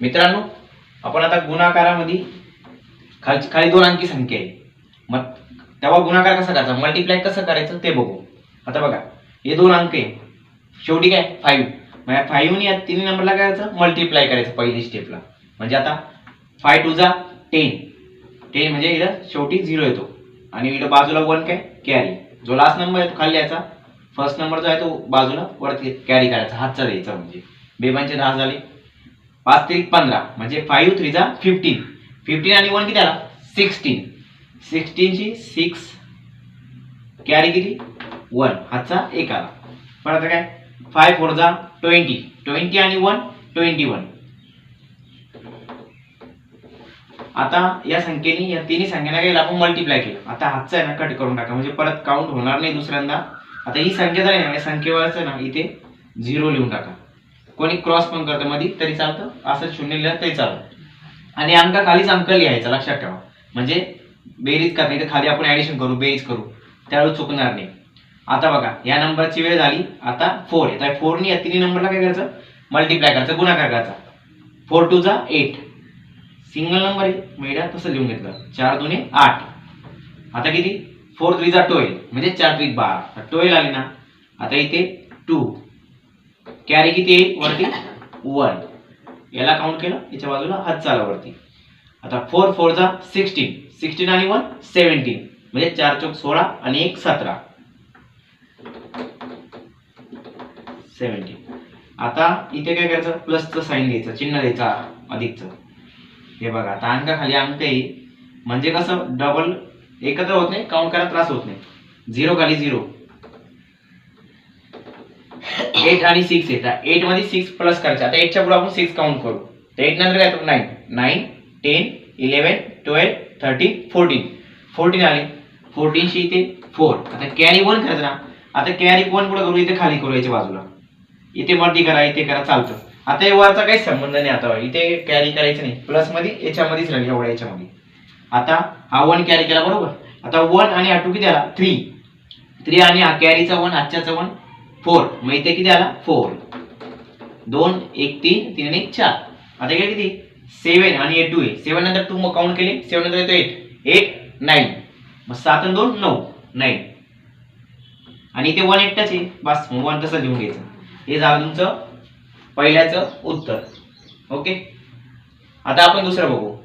मित्रांनो आपण आता गुणाकारामध्ये खाली खाली दोन अंकी संख्या आहे. मग तेव्हा गुणाकार कसा करायचा? मल्टिप्लाय कसं करायचं ते बघू. आता बघा हे दोन अंक आहे. शेवटी काय? फाईव्ह म्हणजे फाईव्हनी फाईव्हने या तिन्ही नंबरला काय करायचं? मल्टिप्लाय करायचं पहिली स्टेपला म्हणजे आता फाय टू जा टेन टेन म्हणजे इथं शेवटी झिरो येतो. आणि इथं बाजूला वन काय? कॅरी जो लास्ट नंबर आहे तो खाली यायचा. फर्स्ट नंबर जो आहे तो बाजूला वरती कॅरी करायचा. हातचा द्यायचा म्हणजे. बेबांचे दहा झाले. पाच त्रिक पंधरा म्हणजे फाईव्ह थ्री जा फिफ्टीन फिफ्टीन आणि वन किती आला? सिक्स्टीन सिक्स्टीनची सिक्स कॅरी किती? वन हातचा एक आला. पण आता काय? फाय फोर जा ट्वेंटी ट्वेंटी आणि वन ट्वेंटी वन आता या संख्येने या तिन्ही संख्येला काय आपण मल्टिप्लाय केलं. आता हातचा आहे ना कट करून टाका. म्हणजे परत काउंट होणार नाही दुसऱ्यांदा. आता ही संख्या जर आहे ना या संख्येवरच आहे ना इथे झिरो लिहून टाका. कोणी क्रॉस पण करतं मध्ये तरी चालतं असं शून्य लिहिलं तरी चालतं. आणि अंका खालीच अंक लिहायचा लक्षात ठेवा. म्हणजे बेरीज करणे तर खाली आपण ॲडिशन करू बेरीज करू. त्यावेळी चुकणार नाही. आता बघा या नंबरची वेळ झाली आता फोर आता फोरनी या तिन्ही नंबरला काय करायचं? मल्टिप्लाय करायचं गुणाकार करायचा. फोर टू जा एट सिंगल नंबर आहे. मैडा तसं लिहून घेतलं. चार दोन्ही आठ. आता किती? फोर थ्रीचा जा म्हणजे चार थ्री बारा. ट्वेल्व आली ना. आता इथे टू कॅरी किती येईल वरती? वन. याला काउंट केलं? याच्या बाजूला हात चाला वरती. आता फोर फोर जा सिक्स्टीन सिक्स्टीन आणि वन सेव्हन्टीन म्हणजे चार चौक सोळा आणि एक सतरा. सेव्हन्टीन आता इथे काय करायचं? प्लसचं साईन द्यायचं चिन्ह द्यायचं अधिकचं. हे बघा आता अंका खाली अंक येईल म्हणजे कसं? डबल एकत्र होत नाही काउंट करायला त्रास होत नाही. झिरो खाली झिरो एट आणि सिक्स येतात एटमध्ये सिक्स प्लस करायचे. आता एटच्या पुढे आपण सिक्स काउंट करू. तर एट नंतर काय nine nine ten eleven twelve thirteen fourteen fourteen आले. फोर्टीनशी इथे फोर आता कॅरी वन करायचं ना आता कॅरी वन पुढे करू. इथे खाली करू याच्या बाजूला. इथे वरती करा इथे करा चालतं. आता वरचा काही संबंध नाही आता. इथे कॅरी करायचं नाही. प्लसमध्ये याच्यामध्येच राहील. एवढ्या याच्यामध्ये आता हा वन कॅरी केला बरोबर? आता वन आणि हा टू किती आला? थ्री थ्री आणि हा कॅरीचा वन आजच्याचा वन फोर. मग इथे किती आला? फोर. दोन एक तीन तीन आणि चार. आता काय किती? सेवन आणि एट टू आहे. सेवन नंतर टू मग काउंट केले. सेवन नंतर येतो एट एट नाईन मग सात आणि दोन नऊ. नाईन आणि इथे वन एकटाच आहे. बस मग वन तसं लिहून घ्यायचं. हे झालं तुमचं पहिल्याचं उत्तर. ओके आता आपण दुसरं बघू.